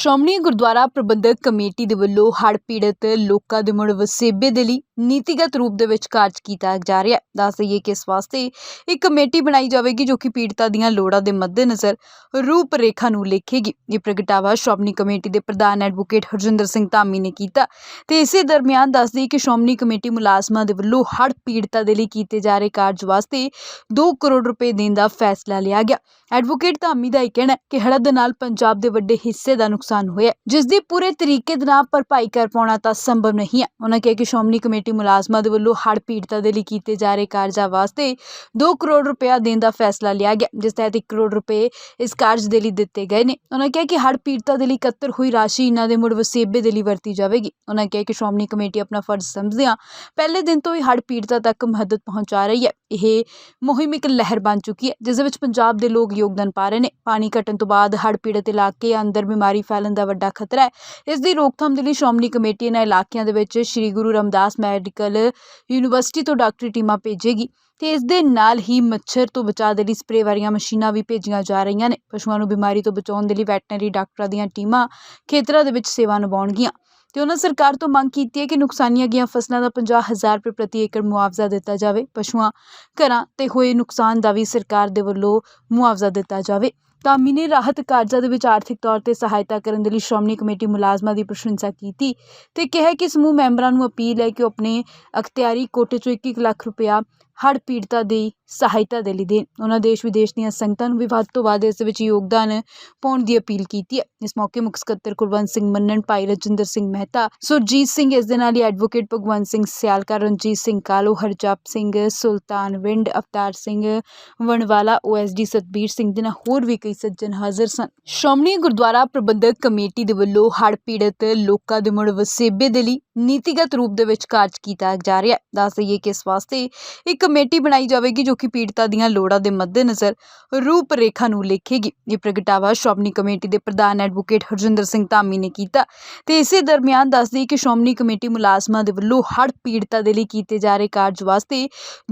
Shiromani Gurdwara Prabandhak committee ਦੇ ਵੱਲੋਂ ਹੜ੍ਹ ਪੀੜਤ ਲੋਕਾਂ ਦੇ ਮੁੜ ਵਸੇਬੇ ਦੇ ਲਈ ਨੀਤੀਗਤ ਰੂਪ ਦੇ ਵਿੱਚ ਕਾਰਜ ਕੀਤਾ ਜਾ ਰਿਹਾ ਹੈ। ਦੱਸ ਦਈਏ ਕਿ ਇਸ ਵਾਸਤੇ ਇੱਕ ਕਮੇਟੀ ਬਣਾਈ ਜਾਵੇਗੀ ਜੋ ਕਿ ਪੀੜਤਾਂ ਦੀਆਂ ਲੋੜਾਂ ਦੇ ਮੱਦੇਨਜ਼ਰ ਰੂਪ ਰੇਖਾ ਨੂੰ ਲਿਖੇਗੀ। ਇਹ ਪ੍ਰਗਟਾਵਾ ਸ਼੍ਰੋਮਣੀ ਕਮੇਟੀ ਦੇ ਪ੍ਰਧਾਨ ਐਡਵੋਕੇਟ ਹਰਜਿੰਦਰ ਸਿੰਘ ਧਾਮੀ ਨੇ ਕੀਤਾ ਤੇ ਇਸੇ ਦਰਮਿਆਨ ਦੱਸ ਦਈਏ ਕਿ ਸ਼੍ਰੋਮਣੀ ਕਮੇਟੀ ਮੁਲਾਜ਼ਮਾਂ ਦੇ ਵੱਲੋਂ ਹੜ੍ਹ ਪੀੜਤਾਂ ਦੇ ਲਈ ਕੀਤੇ ਜਾ ਰਹੇ ਕਾਰਜ ਵਾਸਤੇ 2 ਕਰੋੜ ਰੁਪਏ ਦੇਣ ਦਾ ਫੈਸਲਾ ਲਿਆ ਗਿਆ। ਐਡਵੋਕੇਟ ਧਾਮੀ ਦਾ ਇਹ ਕਹਿਣਾ ਹੈ ਕਿ ਹੜ੍ਹ ਦੇ ਨਾਲ ਪੰਜਾਬ ਦੇ ਵੱਡੇ ਹਿੱਸੇ ਦਾ ਨੁਕਸਾਨ ਨੁਕਸਾਨ ਹੋਇਆ ਜਿਸ ਦੀ ਪੂਰੇ ਤਰੀਕੇ ਦੇ ਨਾਲ ਭਰਪਾਈ ਕਰ ਪਾਉਣਾ ਤਾਂ ਸੰਭਵ ਨਹੀਂ ਹੈ। ਉਹਨਾਂ ਕਿਹਾ ਕਿ ਸ਼੍ਰੋਮਣੀ ਕਮੇਟੀ ਮੁਲਾਜ਼ਮਾਂ ਦੇ ਵੱਲੋਂ ਹੜ੍ਹ ਪੀੜਤਾਂ ਦੇ ਲਈ ਕੀਤੇ ਜਾ ਰਹੇ ਕਾਰਜਾਂ ਵਾਸਤੇ 2 ਕਰੋੜ ਰੁਪਇਆ ਦੇਣ ਦਾ ਫੈਸਲਾ ਲਿਆ ਗਿਆ, ਜਿਸ ਤਹਿਤ 1 ਕਰੋੜ ਰੁਪਏ ਇਸ ਕਾਰਜ ਦੇ ਲਈ ਦਿੱਤੇ ਗਏ ਨੇ। ਉਹਨਾਂ ਕਿਹਾ ਕਿ ਹੜ੍ਹ ਪੀੜਤਾਂ ਦੇ ਲਈ ਇਕੱਤਰ ਹੋਈ ਰਾਸ਼ੀ ਇਹਨਾਂ ਦੇ ਮੁੜ ਵਸੇਬੇ ਦੇ ਲਈ ਵਰਤੀ ਜਾਵੇਗੀ। ਉਹਨਾਂ ਕਿਹਾ ਕਿ ਸ਼੍ਰੋਮਣੀ ਕਮੇਟੀ ਆਪਣਾ ਫਰਜ਼ ਸਮਝਦਿਆਂ ਪਹਿਲੇ ਦਿਨ ਤੋਂ ਹੀ ਹੜ੍ਹ ਪੀੜਤਾਂ ਤੱਕ ਮਦਦ ਪਹੁੰਚਾ ਰਹੀ ਹੈ। ਇਹ ਮੁਹਿੰਮ ਇੱਕ ਲਹਿਰ ਬਣ ਚੁੱਕੀ ਹੈ, ਜਿਸ ਦੇ ਵਿੱਚ ਪੰਜਾਬ ਦੇ ਲੋਕ ਯੋਗਦਾਨ ਪਾ ਰਹੇ ਨੇ। ਪਾਣੀ ਘਟਣ ਤੋਂ ਬਾਅਦ ਹੜ੍ਹ ਪੀੜਤ ਇਲਾਕੇ ਅੰਦਰ ਬਿਮਾਰੀ ਫੈਲਣ ਦਾ ਵੱਡਾ ਖਤਰਾ ਹੈ। ਇਸ ਦੀ ਰੋਕਥਾਮ ਦੇ ਲਈ ਸ਼੍ਰੋਮਣੀ ਕਮੇਟੀ ਇਹਨਾਂ ਇਲਾਕਿਆਂ ਦੇ ਵਿੱਚ ਸ੍ਰੀ ਗੁਰੂ ਰਮਦਾਸ ਮੈਡੀਕਲ ਯੂਨੀਵਰਸਿਟੀ ਤੋਂ ਡਾਕਟਰੀ ਟੀਮਾਂ ਭੇਜੇਗੀ ਤੇ ਇਸ ਦੇ ਨਾਲ ਹੀ ਮੱਛਰ ਤੋਂ ਬਚਾਅ ਦੇ ਲਈ ਸਪਰੇਅ ਵਾਲੀਆਂ ਮਸ਼ੀਨਾਂ ਵੀ ਭੇਜੀਆਂ ਜਾ ਰਹੀਆਂ ਨੇ। ਪਸ਼ੂਆਂ ਨੂੰ ਬਿਮਾਰੀ ਤੋਂ ਬਚਾਉਣ ਦੇ ਲਈ ਵੈਟਰਨਰੀ ਡਾਕਟਰਾਂ ਦੀਆਂ ਟੀਮਾਂ ਖੇਤਰਾਂ ਦੇ ਵਿੱਚ ਸੇਵਾ ਨਿਭਾਉਣਗੀਆਂ। ਤੇ ਉਹਨਾਂ ਸਰਕਾਰ ਤੋਂ ਮੰਗ ਕੀਤੀ ਹੈ ਕਿ ਨੁਕਸਾਨੀਆਂ ਗਈਆਂ ਫਸਲਾਂ ਦਾ 50000 ਰੁਪਏ ਪ੍ਰਤੀ ਏਕੜ ਮੁਆਵਜ਼ਾ ਦਿੱਤਾ ਜਾਵੇ, ਪਸ਼ੂਆਂ, ਘਰਾਂ ਤੇ ਹੋਏ ਨੁਕਸਾਨ ਦਾ ਵੀ ਸਰਕਾਰ ਦੇ ਵੱਲੋਂ ਮੁਆਵਜ਼ਾ ਦਿੱਤਾ ਜਾਵੇ। ਤਾਂ ਨੇ ਰਾਹਤ ਕਾਰਜਾਂ ਦੇ ਵਿੱਚ ਆਰਥਿਕ ਤੌਰ ਤੇ ਸਹਾਇਤਾ ਕਰਨ ਦੇ ਲਈ ਸ਼੍ਰੋਮਣੀ ਕਮੇਟੀ ਮੁਲਾਜ਼ਮਾਂ ਦੀ ਪ੍ਰਸ਼ੰਸਾ ਕੀਤੀ ਤੇ ਕਿਹਾ ਕਿ ਸਮੂਹ ਮੈਂਬਰਾਂ ਨੂੰ ਅਪੀਲ ਹੈ ਕਿ ਉਹ ਆਪਣੇ ਅਖਤਿਆਰੀ ਕੋਟੇ ਚੋਂ 1-1 ਲੱਖ ਰੁਪਇਆ ਹੜ੍ਹ ਪੀੜਤਾਂ ਦੀ ਸਹਾਇਤਾ ਦੇ ਲਈ ਦੇਣ ਉਹਨਾਂ ਦੇਸ਼ ਵਿਦੇਸ਼ ਦੀਆਂ ਸੰਗਤਾਂ ਨੂੰ ਵੀ ਵੱਧ ਤੋਂ ਵੱਧ ਇਸ ਵਿੱਚ ਯੋਗਦਾਨ ਪਾਉਣ ਦੀ ਅਪੀਲ ਕੀਤੀ ਹੈ। ਇਸ ਮੌਕੇ ਮੁੱਖ ਸਕੱਤਰ ਕੁਲਵੰਤ ਸਿੰਘ ਮੰਨਣ, ਭਾਈ ਰਜਿੰਦਰ ਸਿੰਘ ਮਹਿਤਾ, ਸੁਰਜੀਤ ਸਿੰਘ ਇਸ ਦੇ ਨਾਲ ਹੀ ਐਡਵੋਕੇਟ ਭਗਵੰਤ ਸਿੰਘ ਸਿਆਲਕਾ, ਰਣਜੀਤ ਸਿੰਘ ਕਾਲੂ, ਹਰਜਪ ਸਿੰਘ, ਸੁਲਤਾਨ ਵਿੰਡ, ਅਵਤਾਰ ਸਿੰਘ ਵਣਵਾਲਾ ਓਐਸਡੀ ਸਤਬੀਰ ਸਿੰਘ ਦੇ ਨਾਲ ਹੋਰ ਵੀ ਕਈ ਸੱਜਣ ਹਾਜ਼ਰ ਸਨ। ਸ਼੍ਰੋਮਣੀ ਗੁਰਦੁਆਰਾ ਪ੍ਰਬੰਧਕ ਕਮੇਟੀ ਦੇ ਵੱਲੋਂ ਹੜ੍ਹ ਪੀੜਤ ਲੋਕਾਂ ਦੇ ਮੁੜ ਵਸੇਬੇ ਦੇ ਲਈ ਨੀਤੀਗਤ ਰੂਪ ਦੇ ਵਿੱਚ ਕਾਰਜ ਕੀਤਾ ਜਾ ਰਿਹਾ ਦੱਸ ਦਈਏ ਕਿ ਇਸ ਵਾਸਤੇ ਇੱਕ ਕਮੇਟੀ ਬਣਾਈ ਜਾਵੇਗੀ ਜੋ ਕਿ ਪੀੜਤਾਂ ਦੀਆਂ ਲੋੜਾਂ ਦੇ ਮੱਦੇਨਜ਼ਰ ਰੂਪ ਰੇਖਾ ਨੂੰ ਲਿਖੇਗੀ। ਇਹ ਪ੍ਰਗਟਾਵਾ ਸ਼੍ਰੋਮਣੀ ਕਮੇਟੀ ਦੇ ਪ੍ਰਧਾਨ ਐਡਵੋਕੇਟ ਹਰਜਿੰਦਰ ਸਿੰਘ ਧਾਮੀ ਨੇ ਕੀਤਾ। ਤੇ ਇਸੇ ਦਰਮਿਆਨ ਦੱਸ ਕਿ ਸ਼੍ਰੋਮਣੀ ਕਮੇਟੀ ਮੁਲਾਜ਼ਮਾਂ ਦੇ ਵੱਲੋਂ ਹੜ੍ਹ ਪੀੜਤਾਂ ਦੇ ਲਈ ਕੀਤੇ ਜਾ ਰਹੇ ਕਾਰਜ ਵਾਸਤੇ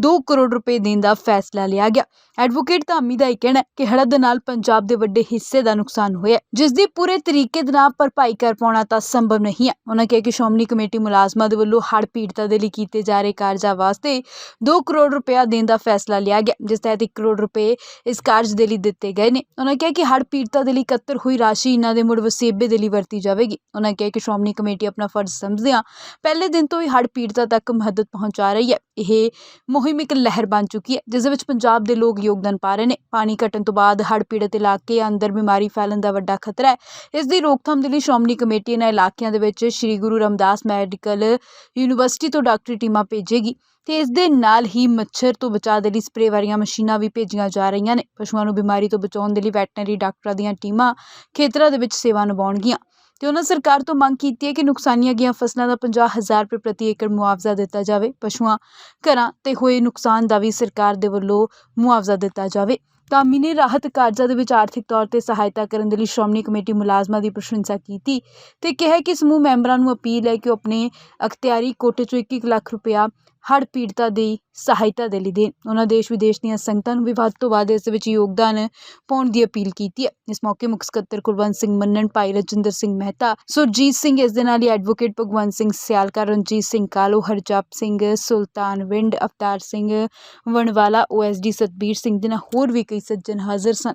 2 ਕਰੋੜ ਰੁਪਏ ਦੇਣ ਦਾ ਫੈਸਲਾ ਲਿਆ ਗਿਆ। ਐਡਵੋਕੇਟ ਧਾਮੀ ਦਾ ਇਹ ਕਹਿਣਾ ਹੈ ਕਿ ਹੜ੍ਹ ਦੇ ਨਾਲ ਪੰਜਾਬ ਦੇ ਵੱਡੇ ਹਿੱਸੇ ਦਾ ਨੁਕਸਾਨ ਹੋਇਆ ਜਿਸ ਦੀ ਪੂਰੇ ਤਰੀਕੇ ਦੇ ਨਾਲ ਭਰਪਾਈ ਕਰ ਪਾਉਣਾ ਤਾਂ ਸੰਭਵ ਨਹੀਂ ਹੈ। ਉਹਨਾਂ ਕਿਹਾ ਕਿ ਸ਼੍ਰੋਮਣੀ ਕਮੇਟੀ ਮੁਲਾਜ਼ਮਾਂ ਦੇ ਵੱਲੋਂ ਹੜ੍ਹ ਪੀੜਤਾਂ ਦੇ ਲਈ ਕੀਤੇ ਜਾ ਰਹੇ ਕਾਰਜਾਂ ਵਾਸਤੇ 2 ਕਰੋੜ ਕਰੋੜ ਰੁਪਇਆ ਦੇਣ ਦਾ ਫੈਸਲਾ ਲਿਆ ਗਿਆ, ਜਿਸ ਤਹਿਤ 1 ਕਰੋੜ ਰੁਪਏ ਇਸ ਕਾਰਜ ਦੇ ਲਈ ਦਿੱਤੇ ਗਏ ਨੇ। ਉਹਨਾਂ ਕਿਹਾ ਕਿ ਹੜ੍ਹ ਪੀੜਤਾਂ ਦੇ ਲਈ ਇਕੱਤਰ ਹੋਈ ਰਾਸ਼ੀ ਇਹਨਾਂ ਦੇ ਮੁੜ ਵਸੇਬੇ ਦੇ ਲਈ ਵਰਤੀ ਜਾਵੇਗੀ। ਉਹਨਾਂ ਕਿਹਾ ਕਿ ਸ਼੍ਰੋਮਣੀ ਕਮੇਟੀ ਆਪਣਾ ਫਰਜ਼ ਸਮਝਦਿਆਂ ਪਹਿਲੇ ਦਿਨ ਤੋਂ ਹੀ ਹੜ੍ਹ ਪੀੜਤਾਂ ਤੱਕ ਮਦਦ ਪਹੁੰਚਾ ਰਹੀ ਹੈ। ਇਹ ਮੁਹਿੰਮ ਇੱਕ ਲਹਿਰ ਬਣ ਚੁੱਕੀ ਹੈ, ਜਿਸ ਦੇ ਵਿੱਚ ਪੰਜਾਬ ਦੇ ਲੋਕ ਯੋਗਦਾਨ ਪਾ ਰਹੇ ਨੇ। ਪਾਣੀ ਘਟਣ ਤੋਂ ਬਾਅਦ ਹੜ੍ਹ ਪੀੜਤ ਇਲਾਕੇ ਅੰਦਰ ਬਿਮਾਰੀ ਫੈਲਣ ਦਾ ਵੱਡਾ ਖਤਰਾ ਹੈ। ਇਸ ਦੀ ਰੋਕਥਾਮ ਦੇ ਲਈ ਸ਼੍ਰੋਮਣੀ ਕਮੇਟੀ ਇਹਨਾਂ ਇਲਾਕਿਆਂ ਦੇ ਵਿੱਚ ਸ੍ਰੀ ਗੁਰੂ ਰਮਦਾਸ ਮੈਡੀਕਲ ਯੂਨੀਵਰਸਿਟੀ ਤੋਂ ਡਾਕਟਰੀ ਟੀਮਾਂ ਭੇਜੇਗੀ। ਤੇ ਇਸ ਦੇ ਨਾਲ ਹੀ ਮੱਛਰ ਤੋਂ ਬਚਾਅ ਦੇ ਲਈ ਸਪਰੇਅ ਵਾਲੀਆਂ ਮਸ਼ੀਨਾਂ ਵੀ ਭੇਜੀਆਂ ਜਾ ਰਹੀਆਂ ਨੇ। ਪਸ਼ੂਆਂ ਨੂੰ ਬਿਮਾਰੀ ਤੋਂ ਬਚਾਉਣ ਦੇ ਲਈ ਵੈਟਰਨਰੀ ਡਾਕਟਰਾਂ ਦੀਆਂ ਟੀਮਾਂ ਖੇਤਰਾਂ ਦੇ ਵਿੱਚ ਸੇਵਾ ਨਿਭਾਉਣਗੀਆਂ। ਤੇ ਉਹਨਾਂ ਸਰਕਾਰ ਤੋਂ ਮੰਗ ਕੀਤੀ ਹੈ ਕਿ ਨੁਕਸਾਨੀਆਂ ਗਈਆਂ ਫਸਲਾਂ ਦਾ 50000 ਰੁਪਏ ਪ੍ਰਤੀ ਏਕੜ ਮੁਆਵਜ਼ਾ ਦਿੱਤਾ ਜਾਵੇ। ਪਸ਼ੂਆਂ, ਘਰਾਂ ਤੇ ਹੋਏ ਨੁਕਸਾਨ ਦਾ ਵੀ ਸਰਕਾਰ ਦੇ ਵੱਲੋਂ ਮੁਆਵਜ਼ਾ ਦਿੱਤਾ ਜਾਵੇ। ਧਾਮੀ ਨੇ ਰਾਹਤ ਕਾਰਜਾਂ ਦੇ ਵਿੱਚ ਆਰਥਿਕ ਤੌਰ ਤੇ ਸਹਾਇਤਾ ਕਰਨ ਦੇ ਲਈ ਸ਼੍ਰੋਮਣੀ ਕਮੇਟੀ ਮੁਲਾਜ਼ਮਾਂ ਦੀ ਪ੍ਰਸ਼ੰਸਾ ਕੀਤੀ ਤੇ ਕਿਹਾ ਕਿ ਸਮੂਹ ਮੈਂਬਰਾਂ ਨੂੰ ਅਪੀਲ ਹੈ ਕਿ ਉਹ ਆਪਣੇ ਅਖਤਿਆਰੀ ਕੋਟੇ ਚੋਂ 1-1 ਲੱਖ ਰੁਪਇਆ ਹੜ੍ਹ ਪੀੜਤਾਂ ਦੀ ਸਹਾਇਤਾ ਦੇ ਲਈ ਦੇਣ ਉਹਨਾਂ ਦੇਸ਼ ਵਿਦੇਸ਼ ਦੀਆਂ ਸੰਗਤਾਂ ਨੂੰ ਵੀ ਵੱਧ ਤੋਂ ਵੱਧ ਇਸ ਵਿੱਚ ਯੋਗਦਾਨ ਪਾਉਣ ਦੀ ਅਪੀਲ ਕੀਤੀ ਹੈ। ਇਸ ਮੌਕੇ ਮੁੱਖ ਸਕੱਤਰ ਕੁਲਵੰਤ ਸਿੰਘ ਮੰਨਣ, ਭਾਈ ਰਜਿੰਦਰ ਸਿੰਘ ਮਹਿਤਾ, ਸੁਰਜੀਤ ਸਿੰਘ ਇਸ ਦੇ ਨਾਲ ਹੀ ਐਡਵੋਕੇਟ ਭਗਵੰਤ ਸਿੰਘ ਸਿਆਲਕਾ, ਰਣਜੀਤ ਸਿੰਘ ਕਾਲੋ, ਹਰਜਪ ਸਿੰਘ, ਸੁਲਤਾਨ ਵਿੰਡ, ਅਵਤਾਰ ਸਿੰਘ ਵਣਵਾਲਾ ਓਐਸਡੀ ਸਤਬੀਰ ਸਿੰਘ ਦੇ ਨਾਲ ਹੋਰ ਵੀ ਕਈ ਸੱਜਣ ਹਾਜ਼ਰ ਸਨ।